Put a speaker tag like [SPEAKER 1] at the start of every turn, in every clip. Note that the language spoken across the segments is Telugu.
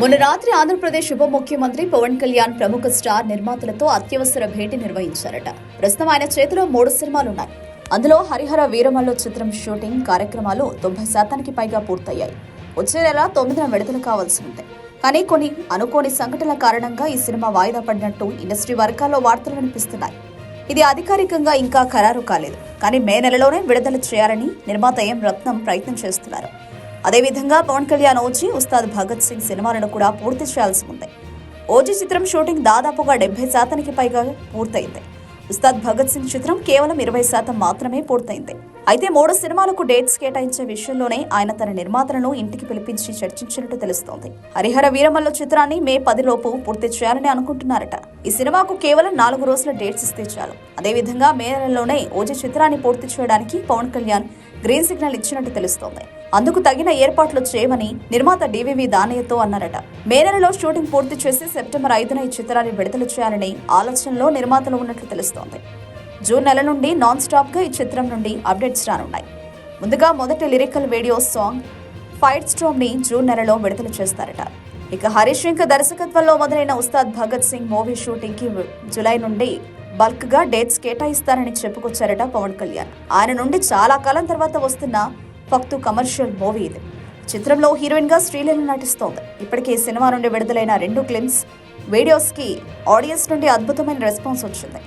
[SPEAKER 1] మొన్న రాత్రి ఆంధ్రప్రదేశ్ ఉప ముఖ్యమంత్రి పవన్ కళ్యాణ్ ప్రముఖ స్టార్ నిర్మాతలతో అత్యవసర భేటీ నిర్వహించారట. ప్రస్తుతం ఆయన చేతిలో మూడు సినిమాలున్నాయి. అందులో హరిహర వీరమల్లు చిత్రం షూటింగ్ కార్యక్రమాలు తొంభై శాతానికి పైగా పూర్తయ్యాయి. వచ్చే నెల తొమ్మిదిన విడుదల కావాల్సి ఉంది కానీ కొన్ని అనుకోని సంఘటనల కారణంగా ఈ సినిమా వాయిదా పడినట్టు ఇండస్ట్రీ వర్గాల్లో వార్తలు వినిపిస్తున్నాయి. ఇది అధికారికంగా ఇంకా ఖరారు కాలేదు. కానీ మే నెలలోనే విడుదల చేయాలని నిర్మాత ఎం రత్నం ప్రయత్నం చేస్తున్నారు. అదేవిధంగా పవన్ కళ్యాణ్ ఓజీ ఉస్తాద్ భగత్ సింగ్ సినిమాలను కూడా పూర్తి చేయాల్సి ఉంది. ఓజీ చిత్రం షూటింగ్ దాదాపుగా డెబ్బై శాతానికి పైగా పూర్తయింది. ఉస్తాద్ భగత్ సింగ్ చిత్రం కేవలం ఇరవై శాతం మాత్రమే పూర్తయింది. అయితే మూడు సినిమాలకు డేట్స్ కేటాయించే విషయంలోనే ఆయన తన నిర్మాతలను ఇంటికి పిలిపించి చర్చించినట్టు తెలుస్తోంది. హరిహర వీరమల్ల చిత్రాన్ని మే పదిలోపు పూర్తి చేయాలని అనుకుంటున్నారట. ఈ సినిమాకు కేవలం నాలుగు రోజుల డేట్స్ ఇస్తే చాలు. అదేవిధంగా మే నెలలోనే ఓజీ చిత్రాన్ని పూర్తి చేయడానికి పవన్ కళ్యాణ్ గ్రీన్ సిగ్నల్ ఇచ్చినట్టు తెలుస్తోంది. అందుకు తగిన ఏర్పాట్లు చేయమని నిర్మాత డివివి దానయ్యతో అన్నారట. మే నెలలో షూటింగ్ పూర్తి చేసి సెప్టెంబర్ ఐదున ఈ చిత్రాన్ని విడుదల చేయాలని ఆలోచనలో నిర్మాతలు ఉన్నట్లు తెలుస్తోంది. జూన్ నెల నుండి నాన్ స్టాప్గా ఈ చిత్రం నుండి అప్డేట్స్ రానున్నాయి. ముందుగా మొదటి లిరికల్ వీడియో సాంగ్ ఫైట్ స్ట్రోమ్ని జూన్ నెలలో విడుదల చేస్తారట. ఇక హరీష్ శంకర్ దర్శకత్వంలో మొదలైన ఉస్తాద్ భగత్ సింగ్ మూవీ షూటింగ్కి జులై నుండి బల్క్గా డేట్స్ కేటాయిస్తారని చెప్పుకొచ్చారట పవన్ కళ్యాణ్. ఆయన నుండి చాలా కాలం తర్వాత వస్తున్న ఫక్తు కమర్షియల్ మూవీ ఇది చిత్రంలో హీరోయిన్గా శ్రీలీల నటిస్తోంది. ఇప్పటికే సినిమా నుండి విడుదలైన రెండు క్లిమ్స్ వీడియోస్కి ఆడియన్స్ నుండి అద్భుతమైన రెస్పాన్స్ వచ్చింది.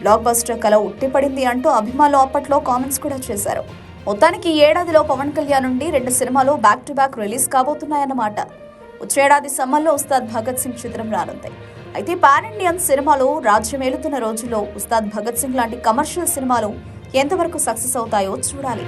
[SPEAKER 1] బ్లాక్ బస్టర్ కల ఉట్టిపడింది అంటూ అభిమానులు అప్పట్లో కామెంట్స్ కూడా చేశారు. మొత్తానికి ఈ ఏడాదిలో పవన్ కళ్యాణ్ నుండి రెండు సినిమాలు బ్యాక్ టు బ్యాక్ రిలీజ్ కాబోతున్నాయన్నమాట. వచ్చేడాది సమ్మర్లో ఉస్తాద్ భగత్ సింగ్ చిత్రం రానుంది. అయితే పాన్ ఇండియన్ సినిమాలు రాజ్యమేలుతున్న రోజుల్లో ఉస్తాద్ భగత్ సింగ్ లాంటి కమర్షియల్ సినిమాలు ఎంతవరకు సక్సెస్ అవుతాయో చూడాలి.